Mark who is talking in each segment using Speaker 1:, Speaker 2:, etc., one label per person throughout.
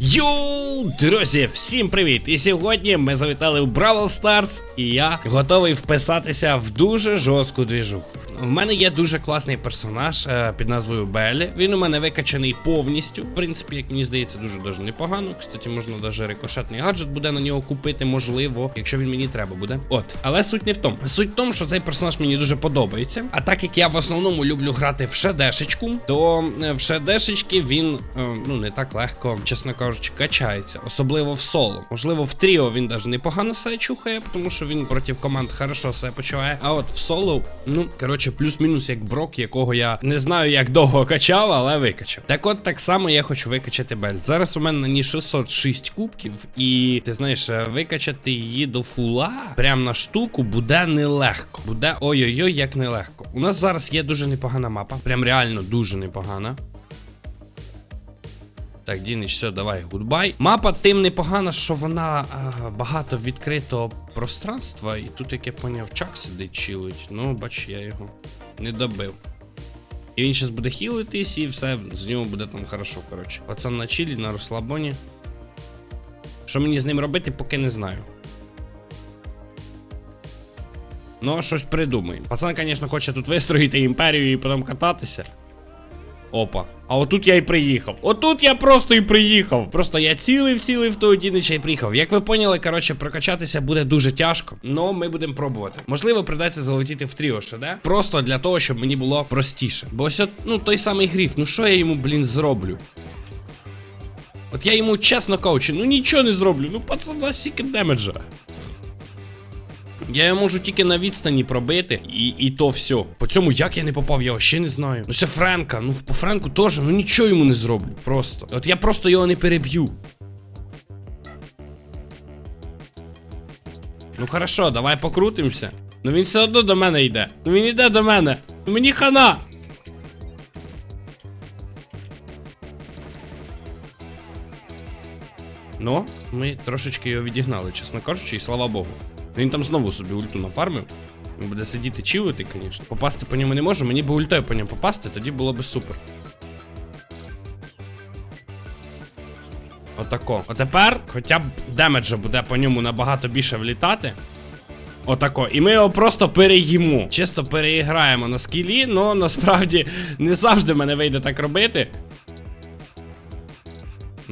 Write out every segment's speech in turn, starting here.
Speaker 1: Йоу, друзі, всім привіт! І сьогодні ми завітали в Бравл Старс, і я готовий вписатися в дуже жорстку двіжуху. У мене є дуже класний персонаж е, під назвою Беллі. Він у мене викачаний повністю. В принципі, як мені здається, дуже дуже непогано. Кстати, можна даже рикошетний гаджет буде на нього купити, можливо, якщо він мені треба буде. От, але суть не в тому. Суть в тому, що цей персонаж мені дуже подобається. А так як я в основному люблю грати в шедешечку, то е, в шедешечки він е, ну не так легко, чесно кажучи, качається, особливо в соло. Можливо, в тріо він навіть непогано себе чухає, тому що він проти команд хорошо себе почуває. А от в соло, ну коротше, плюс-мінус як брок, якого я не знаю, як довго качав, але викачав. Так от так само я хочу викачати Бель. Зараз у мене на ній 606 кубків, і ти знаєш, е, викачати її до фула прям на штуку буде нелегко. Буде ой-ой-ой, як нелегко. У нас зараз є дуже непогана мапа, прям реально дуже непогана. Так, Дінич, все, давай, гудбай. Мапа тим непогана, що вона а, багато відкритого пространства, і тут, як я поняв, чак сидить чилить. Ну, бач, я його не добив. І він зараз буде хілитись, і все, з нього буде там хорошо, коротше. Пацан на чилі, на розслабоні. Що мені з ним робити, поки не знаю. Ну, щось придумаємо. Пацан, звісно, хоче тут вистроїти імперію і потім кататися. Опа. А отут я і приїхав. Отут я просто і приїхав. Просто я цілив, цілив того Дінича і приїхав. Як ви поняли, коротше, прокачатися буде дуже тяжко. Но ми будемо пробувати. Можливо, придеться залетіти в тріо ШД. Просто для того, щоб мені було простіше. Бо ось от, ну той самий гріф, ну що я йому, блін, зроблю? От я йому чесно кажучи, ну нічого не зроблю. Ну пацана сіки демеджа. Я його можу тільки на відстані пробити, і і то все. По цьому як я не попав, я ще не знаю. Ну це Френка, ну по Френку теж, ну нічого йому не зроблю. Просто. От я просто його не переб'ю. Ну хорошо, давай покрутимося. Ну він все одно до мене йде. Ну він йде до мене. Ну мені хана. Ну, ми трошечки його відігнали, чесно кажучи, і слава Богу. Він там знову собі ульту нафармив. Він буде сидіти чилити, звісно. Попасти по ньому не можу, мені би ультою по ньому попасти, тоді було би супер. Отако. Отепер хоча б демеджа буде по ньому набагато більше влітати. Отако. І ми його просто переїмо. Чисто переіграємо на скілі, але насправді не завжди мене вийде так робити.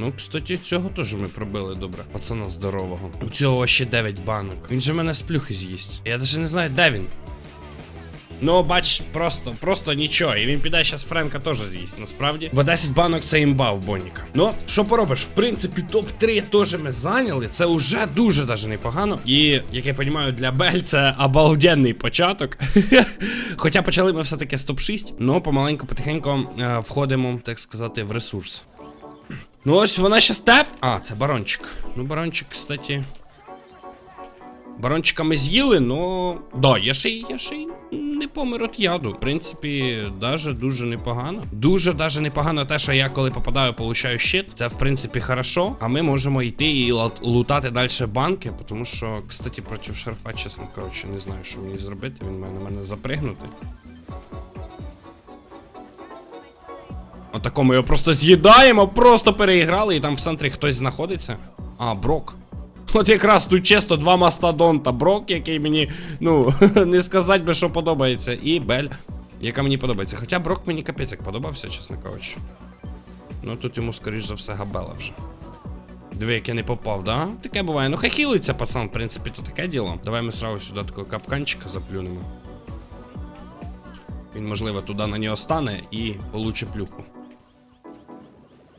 Speaker 1: Ну, кстати, цього теж ми пробили добре. Пацана здорового. У цього ще 9 банок. Він же мене з плюхи з'їсть. Я навіть не знаю, де він. Ну, бач, просто, просто нічого. І він піде зараз Френка теж з'їсть, насправді. Бо 10 банок це імба в Боніка. Ну, що поробиш? В принципі, топ-3 теж ми зайняли. Це вже дуже даже непогано. І, як я розумію, для Бель це обалденний початок. Хоча почали ми все-таки з топ-6, але помаленьку, потихеньку е, входимо, так сказати, в ресурс. Ну ось вона ще степ. А, це барончик. Ну, барончик, кстати. Барончика ми з'їли, ну. Да, я ще я ще й не помер от яду. В принципі, даже дуже непогано. Дуже даже непогано те, що я коли попадаю, получаю щит. Це в принципі хорошо. А ми можемо йти і лутати далі банки, тому що, кстати, проти шарфа, чесно кажучи, не знаю, що мені зробити. Він має на мене запригнути. Отако ми його просто з'їдаємо, просто переіграли, і там в центрі хтось знаходиться. А, Брок. От якраз тут чисто два мастодонта. Брок, який мені, ну, не сказати би, що подобається. І Бель, яка мені подобається. Хоча Брок мені капець як подобався, чесно кажучи. Ну тут йому, скоріш за все, габела вже. Диви, як я не попав, да? Таке буває. Ну хай пацан, в принципі, то таке діло. Давай ми сразу сюди такого капканчика заплюнемо. Він, можливо, туди на нього стане і получить плюху.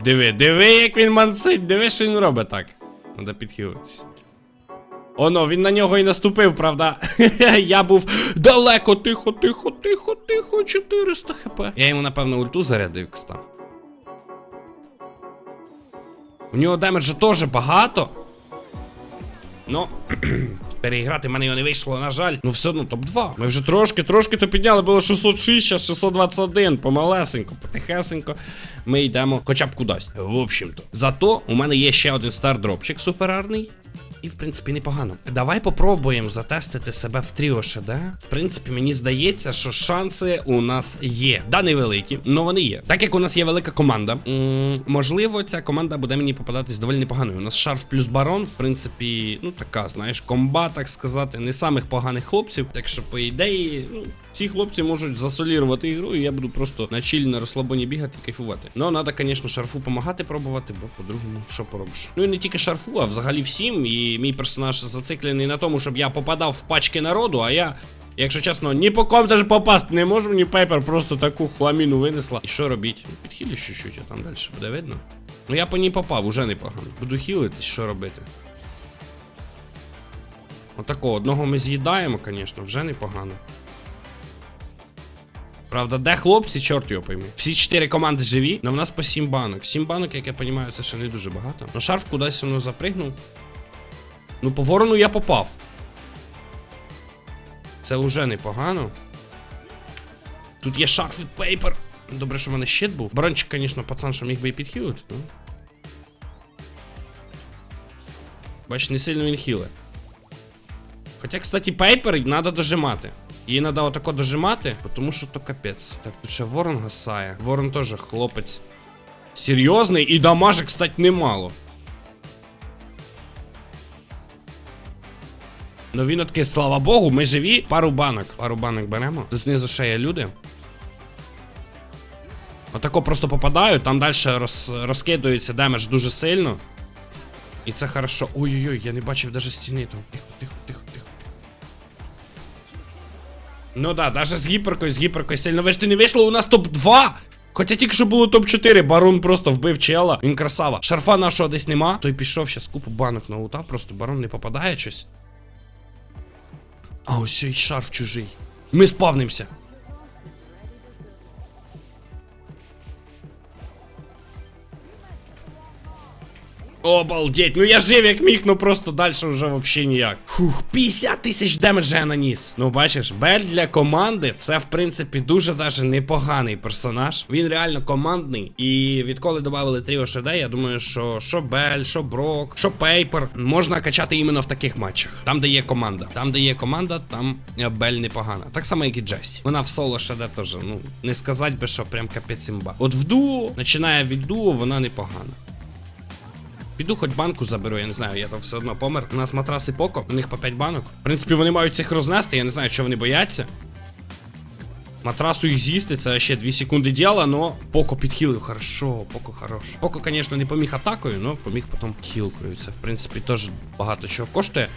Speaker 1: Диви, диви, як він мансить, диви, що він робить так. Надо підхилитися. Оно, він на нього і наступив, правда? Я був далеко, тихо, тихо, тихо, тихо, 400 хп. Я йому, напевно, ульту зарядив, кста. У нього демеджа теж багато. Ну, переіграти мене його не вийшло, на жаль. Ну все одно топ-2. Ми вже трошки, трошки то підняли, було 606, зараз 621. Помалесенько, потихесенько. Ми йдемо хоча б кудись. В общем-то. Зато у мене є ще один стардропчик суперарний. І в принципі непогано. Давай попробуємо затестити себе в тріо ШД. В принципі, мені здається, що шанси у нас є. Да, невеликі, але вони є. Так як у нас є велика команда, можливо, ця команда буде мені попадатись доволі непоганою. У нас шарф плюс барон, в принципі, ну така, знаєш, комба, так сказати, не самих поганих хлопців. Так що, по ідеї, ну, ці хлопці можуть засолірувати ігру, і я буду просто на чилі на розслабоні бігати і кайфувати. Ну, треба, звісно, шарфу допомагати пробувати, бо по-другому, що поробиш. Ну і не тільки шарфу, а взагалі всім. І мій персонаж зациклений на тому, щоб я попадав в пачки народу, а я. Якщо чесно, ні по ком даже попасти не можу, ні пейпер просто таку хламіну винесла. І що робіть? Ну, Підхилю чуть-чуть, а там далі буде видно. Ну я по ній попав, уже непогано. Буду хілитись, що робити. Отакого одного ми з'їдаємо, звісно, вже непогано. Правда, де хлопці, чорт його пойми. Всі чотири команди живі, але в нас по 7 банок. 7 банок, як я розумію, це ще не дуже багато. Ну шарф кудись воно запригнув. Ну, по ворону я попав. Це вже непогано. Тут є шарф від пейпер. Добре, що в мене щит був. Барончик, звісно, пацан, що міг би і підхилити. Ну. Бач, не сильно він хіле. Хоча, кстати, пейпер треба дожимати. Її треба отако дожимати, тому що то капець. Так, тут ще ворон гасає. Ворон теж хлопець. Серйозний і дамажик, кстати, немало. Ну він такий, слава Богу, ми живі. Пару банок. Пару банок беремо. Тут знизу ще є люди. Отако просто попадаю, там далі роз, розкидується демедж дуже сильно. І це хорошо. Ой-ой-ой, я не бачив даже стіни там. Тихо, тихо, тихо, тихо. Ну да, даже з гіперкою, з гіперкою сильно. Ви ж ти не вийшло, у нас топ-2! Хоча тільки що було топ-4, барон просто вбив чела. Він красава. Шарфа нашого десь нема. Той пішов щас купу банок налутав, просто барон не попадає щось. А ось цей шарф чужий. Ми спавнимося. Обалдеть, ну я жив як міг, ну просто далі вже взагалі ніяк. Фух, 50 тисяч демеджа я наніс. Ну бачиш, Бель для команди це в принципі дуже даже непоганий персонаж. Він реально командний. І відколи додали Тріо ШД, я думаю, що що Бель, що Брок, що Пейпер можна качати іменно в таких матчах. Там, де є команда. Там, де є команда, там е, Бель непогана. Так само, як і Джесі. Вона в соло ШД теж, ну, не сказати би, що прям капець імба. От в дуо, починає від дуо, вона непогана. Піду хоч банку заберу, я не знаю, я там все одно помер. У нас матраси Поко, у них по 5 банок. В принципі, вони мають цих рознести, я не знаю, що вони бояться. Матрасу їх з'їсти, це ще 2 секунди діла, но Поко підхилив. Хорошо, Поко хорош. Поко, звісно, не поміг атакою, але поміг потім хілкою. Це, в принципі, теж багато чого коштує.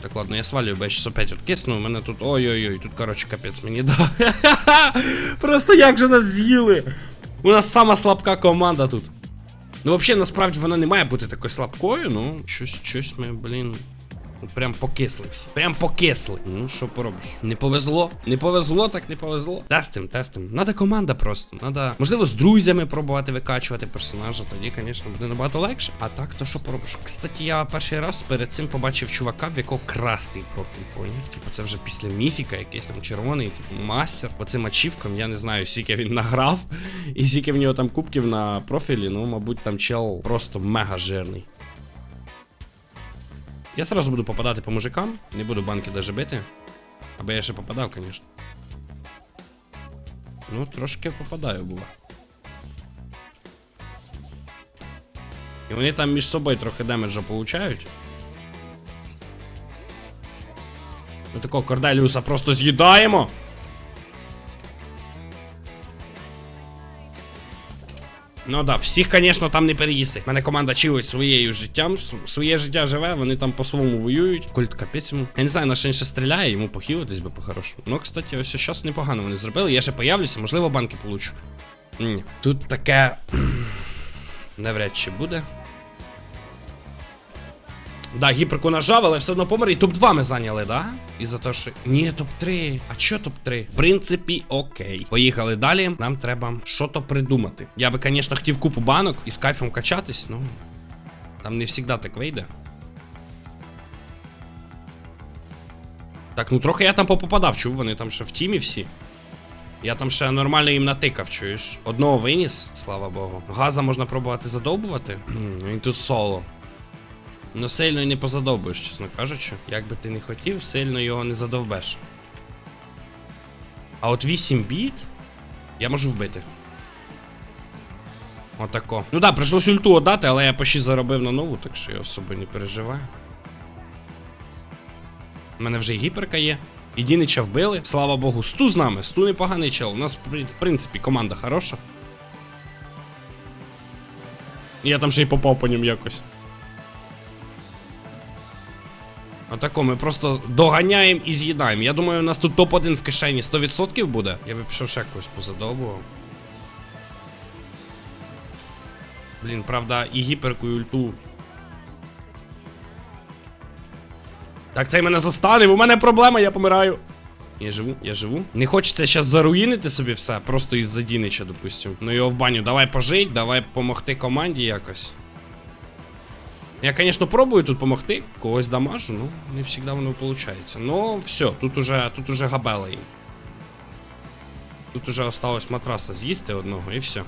Speaker 1: Так, ладно, я свалюю, бо я щас опять откисну, у мене тут. Ой-ой-ой, тут, коротше, капець мені дав. Просто як же нас з'їли? У нас сама слабка команда тут. Ну, взагалі, насправді вона не має бути такою слабкою, ну, щось, щось ми, блін. Прям покисли всі. Прям покисли. Ну, що поробиш? Не повезло. Не повезло, так не повезло. Тестим, тестим. Надо команда просто. Надо, можливо, з друзями пробувати викачувати персонажа. Тоді, звісно, буде набагато легше. А так, то що поробиш? Кстати, я перший раз перед цим побачив чувака, в якого красний профіль поняв. Типу, це вже після міфіка, якийсь там червоний, типу, мастер. По цим ачівкам, я не знаю, скільки він награв, і скільки в нього там кубків на профілі. Ну, мабуть, там чел просто мега жирний. Я сразу буду попадати по мужикам, не буду банки даже бити. Аби я ще попадав, звісно. Ну, трошки попадаю було. І вони там між собою трохи демеджа получають. Ми такого Корделіуса просто з'їдаємо. Ну да, всіх, звісно, там не переїси. Мене команда чилить своєю життям, своє життя живе, вони там по-своєму воюють. Кольт капець йому. Я не знаю, на він ще стріляє, йому похилитись би по-хорошому. Ну, кстати, ось зараз непогано вони зробили. Я ще появлюся, можливо, банки получу. Ні. Тут таке. Навряд чи буде. Да, гіперку нажав, але все одно помер. І топ-2 ми зайняли, да? І за те, що. Ні, топ-3. А чо топ-3? В принципі, окей. Поїхали далі. Нам треба що-то придумати. Я би, звісно, хотів купу банок і з кайфом качатись, ну. Там не завжди так вийде. Так, ну трохи я там попадав, чув, вони там ще в тімі всі. Я там ще нормально їм натикав, чуєш? Одного виніс, слава Богу. Газа можна пробувати задовбувати. Він тут соло. Ну сильно й не позадовбуєш, чесно кажучи. Як би ти не хотів, сильно його не задовбеш. А от 8 біт я можу вбити. Отако. Ну так, да, прийшлось ульту отдати, але я почти заробив на нову, так що я особо не переживаю. У мене вже і гіперка є. І вбили. Слава Богу, сту з нами, сту непоганий чел. У нас, в принципі, команда хороша. Я там ще й попав по ньому якось. Отако, ми просто доганяємо і з'їдаємо. Я думаю, у нас тут топ-1 в кишені 100% буде. Я би пішов ще когось позадовбував. Блін, правда, і гіперку, і ульту. Так, цей мене застанив, у мене проблема, я помираю. Я живу, я живу. Не хочеться зараз заруїнити собі все, просто із-за Дінича, допустим. Ну його в баню, давай пожить, давай помогти команді якось. Я, звісно, пробую тут помогти, когось дамажу, ну, не завжди воно виходить. Ну, все, тут уже, тут уже габела. Тут уже осталось матраса з'їсти одного і все.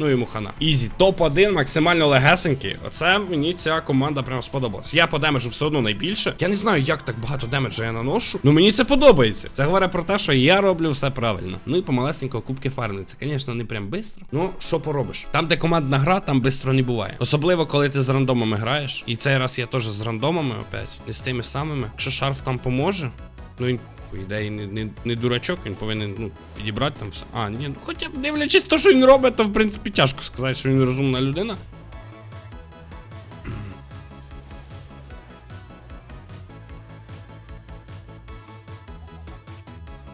Speaker 1: Ну йому хана. Ізі, топ-1, максимально легесенький. Оце мені ця команда прям сподобалась. Я по демеджу все одно найбільше. Я не знаю, як так багато демеджу я наношу. Ну мені це подобається. Це говорить про те, що я роблю все правильно. Ну і помалесенько кубки фармиться. Звісно, не прям бистро. Ну, що поробиш? Там, де командна гра, там бистро не буває. Особливо, коли ти з рандомами граєш. І цей раз я теж з рандомами опять. Не з тими самими. Якщо шарф там поможе, ну він. По ідеї, не, не, не дурачок, він повинен ну, підібрати там все. А, ні, ну хоча б дивлячись те, що він робить, то в принципі тяжко сказати, що він розумна людина.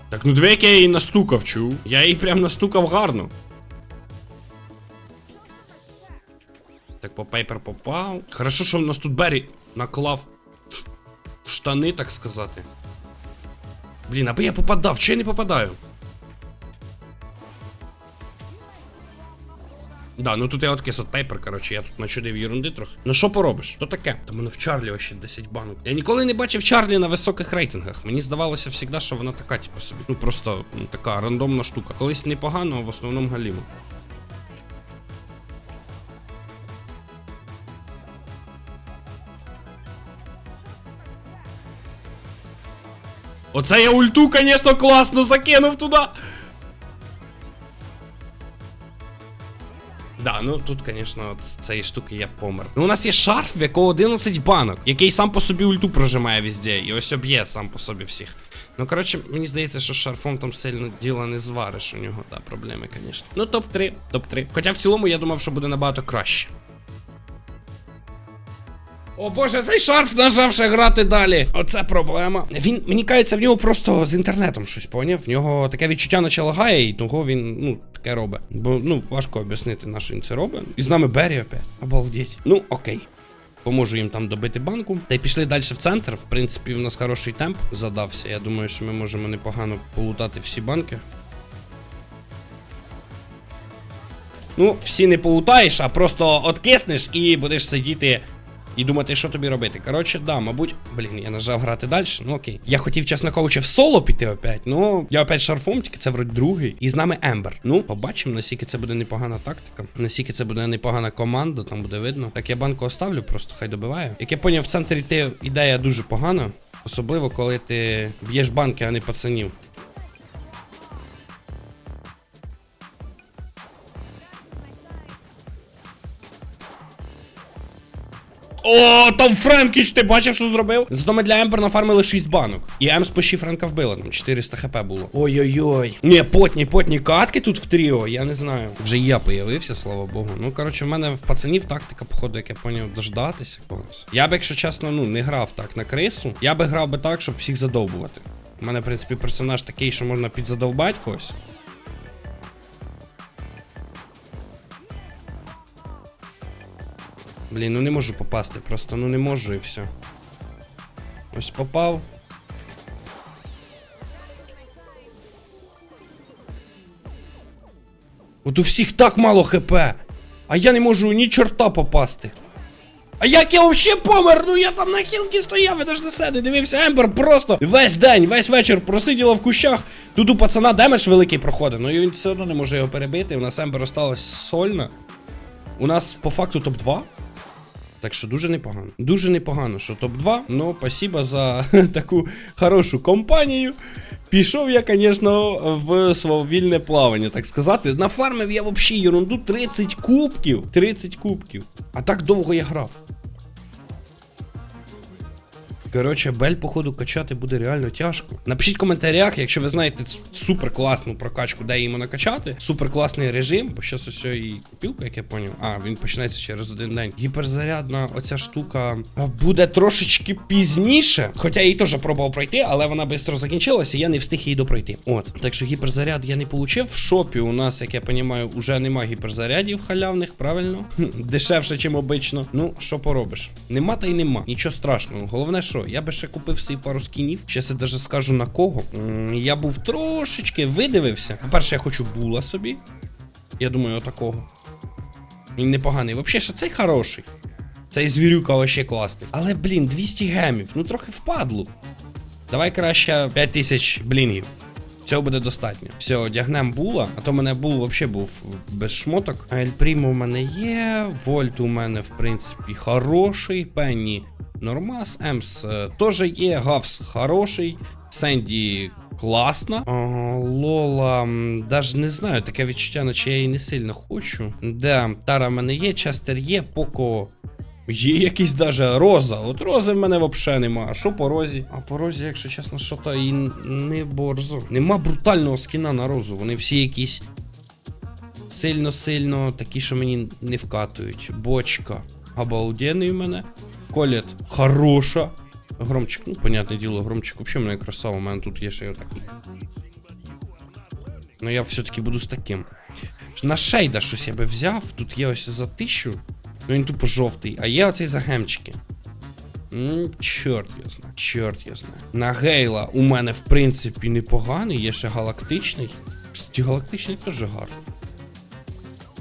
Speaker 1: Так, ну дві, як я її настукав, чув. Я її прям настукав гарно. Так, по пейпер попав. Хорошо, що в нас тут Беррі наклав в- штани, так сказати. Блін, аби я попадав, чи я не попадаю? Да, ну тут я от пейпер, коротше, я тут начудив ерунди трохи. Ну що поробиш? То таке? Та мене в Чарлі вообще 10 банок. Я ніколи не бачив Чарлі на високих рейтингах. Мені здавалося завжди, що вона така, типу собі. Ну просто ну, така рандомна штука. Колись непогано, а в основному галімо. Оце я ульту, звісно, класно закинув туди. Да, ну тут, звісно, от цієї штуки я помер. Ну, у нас є шарф, в якого 11 банок, який сам по собі ульту прожимає везде, і ось об'є сам по собі всіх. Ну, коротше, мені здається, що шарфом там сильно діла не звариш у нього, да, проблеми, звісно. Ну, топ-3, топ-3. Хоча в цілому я думав, що буде набагато краще. О боже, цей шарф нажавши грати далі. Оце проблема. Він мені кається, в нього просто з інтернетом щось поняв. В нього таке відчуття наче лагає, і того він, ну, таке робить. Бо ну важко об'яснити, на що він це робить. І з нами Беррі опять. Обалдеть. Ну, окей. Поможу їм там добити банку. Та й пішли далі в центр. В принципі, в нас хороший темп задався. Я думаю, що ми можемо непогано полутати всі банки. Ну, всі не полутаєш, а просто откиснеш і будеш сидіти і думати, що тобі робити. Коротше, да, мабуть, блін, я нажав грати далі. Ну окей. Я хотів, чесно кажучи, в соло піти опять. Ну, я опять шарфом, тільки це вроді другий. І з нами Ембер. Ну, побачимо, наскільки це буде непогана тактика. Наскільки це буде непогана команда, там буде видно. Так я банку оставлю, просто хай добиває. Як я поняв, в центрі ти ідея дуже погана. Особливо, коли ти б'єш банки, а не пацанів. О, там Френкіч, ти бачив, що зробив? Зато ми для Ембер нафармили 6 банок. І Емс почти Френка вбила, там 400 хп було. Ой-ой-ой. Ні, потні, потні катки тут в тріо, я не знаю. Вже я появився, слава Богу. Ну, коротше, в мене в пацанів тактика, походу, як я поняв, дождатися когось. Я б, якщо чесно, ну, не грав так на крису. Я би грав би так, щоб всіх задовбувати. У мене, в принципі, персонаж такий, що можна підзадовбати когось. Блін, ну не можу попасти, просто ну не можу і все. Ось попав. От у всіх так мало хп. А я не можу ні чорта попасти. А як я взагалі помер? Ну я там на хілки стояв, і ж на себе дивився Ембер просто весь день, весь вечір просиділа в кущах. Тут у пацана демедж великий проходить, ну і він все одно не може його перебити. У нас Ембер осталась сольна. У нас по факту топ-2. Так що дуже непогано. Дуже непогано, що топ-2. Ну, спасіба за таку хорошу компанію. Пішов я, звісно, в свавільне плавання, так сказати. Нафармив я взагалі ерунду 30 кубків. 30 кубків. А так довго я грав. Коротше, бель, походу, качати буде реально тяжко. Напишіть в коментарях, якщо ви знаєте супер класну прокачку, де її накачати. Супер класний режим, бо щас ось і купілка, як я поняв. А, він почнеться через один день. Гіперзарядна оця штука буде трошечки пізніше. Хоча я її теж пробував пройти, але вона швидко закінчилася, і я не встиг її допройти. От. Так що гіперзаряд я не получив. В шопі у нас, як я розумію, вже нема гіперзарядів халявних, правильно? Дешевше, чим обично. Ну, що поробиш? Нема та й нема. Нічого страшного. Головне, що я би ще купив собі пару скінів. Щас я даже скажу на кого. Я був трошечки видивився. По-перше, я хочу була собі. Я думаю, отакого. Він непоганий. Взагалі, що цей хороший. Цей звірюка вообще класний. Але, блін, 200 гемів. Ну трохи впадло. Давай краще 5000 блінгів. Цього буде достатньо. Все, одягнем була, а то мене бул взагалі був без шмоток. Ель Прімо у мене є. Вольт у мене, в принципі, хороший. Пенні Нормас. Емс е, теж є. Гавс хороший. Сенді класна. А, Лола, м, даже не знаю, таке відчуття, наче я її не сильно хочу. Де, Тара в мене є, Честер є, Поко. Є якийсь даже роза. От рози в мене взагалі нема. А що по розі? А по розі, якщо чесно, що то і не борзо. Нема брутального скіна на розу. Вони всі якісь сильно-сильно такі, що мені не вкатують. Бочка. Обалденний в мене. Колет хороша. Громчик, ну, понятне діло, громчик взагалі мене красава. У мене тут є ще й отакий. Ну я все-таки буду з таким. На шейда щось я би взяв. Тут є ось за тисячу. Ну він тупо жовтий, а є оцей за гемчики. М, Чорт я знаю, чорт я знаю. На Гейла у мене, в принципі, непоганий, є ще галактичний. Кстати, галактичний теж гарний.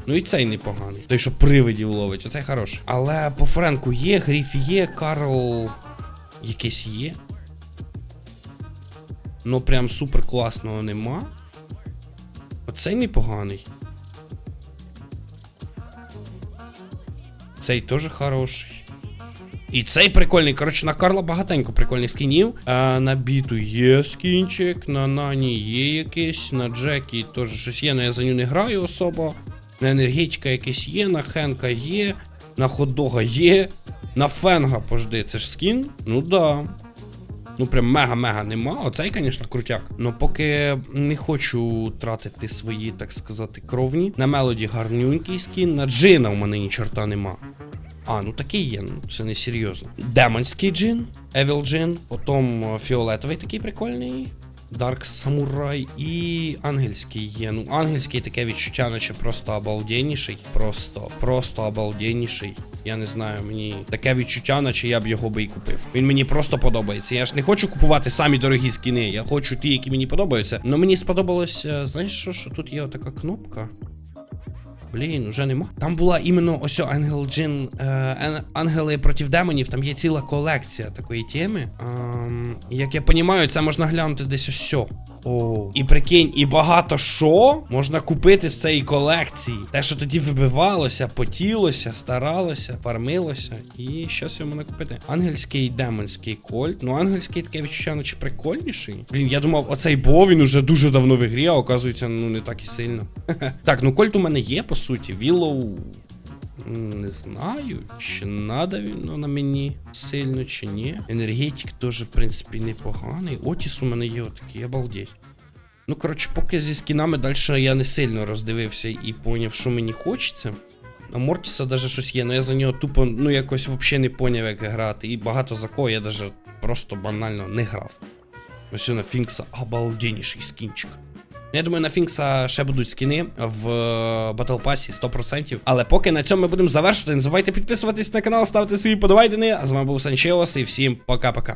Speaker 1: Ну і цей непоганий. Той, що привидів ловить, оцей хороший. Але по Френку є, Гріф є, Карл. Якийсь є. Ну прям супер класного нема. Оцей непоганий. Цей теж хороший. І цей прикольний. Коротше, на Карла багатенько прикольних скінів. А, на біту є скінчик, на Нані є якийсь, на Джекі теж щось є, але я за нього не граю особо. На енергетика якийсь є, на Хенка є, на Ходога є, на Фенга, пожди, це ж скін? Ну да. Ну прям мега-мега нема. Оцей, звісно, крутяк. Ну поки не хочу тратити свої, так сказати, кровні. На мелоді гарнюнький скін, на джина у мене ні чорта нема. А, ну такий є, ну це не серйозно. Демонський джин, Evil джин, потім е, фіолетовий такий прикольний. Dark Самурай і ангельський є. Ну, ангельський таке відчуття, наче просто обалденніший. Просто, просто обалденніший. Я не знаю, мені таке відчуття, наче я б його би і купив. Він мені просто подобається. Я ж не хочу купувати самі дорогі скіни. Я хочу ті, які мені подобаються. Ну мені сподобалось, е, знаєш що, що тут є така кнопка. Блін, уже нема. Там була іменно ось Ангел Джин. Е, ангели проти демонів, там є ціла колекція такої теми. Ем, як я розумію, це можна глянути десь ось. О. І прикинь, і багато що можна купити з цієї колекції. Те, що тоді вибивалося, потілося, старалося, фармилося. І щось йому можна купити. Ангельський демонський кольт. Ну, ангельський таке відчуття, наче прикольніший. Блін, я думав, оцей бо він уже дуже давно в ігрі, а оказується, ну не так і сильно. так, ну кольт у мене є, по суті. Віллоу. Не знаю, чи надо він на мені сильно, чи ні. Енергетик теж, в принципі, непоганий. Отіс у мене є отакий, обалдеть. Ну, коротше, поки зі скінами далі я не сильно роздивився і поняв, що мені хочеться. А Мортіса даже щось є, але я за нього тупо, ну якось взагалі не поняв, як грати. І багато за кого я даже просто банально не грав. Ось на Фінкса обалденніший скінчик. Я думаю, на Фінкса ще будуть скіни в Battle Pass 100%. Але поки на цьому ми будемо завершувати. Не забувайте підписуватись на канал, ставити свої подобайдини. А з вами був Санчеос і всім пока-пока.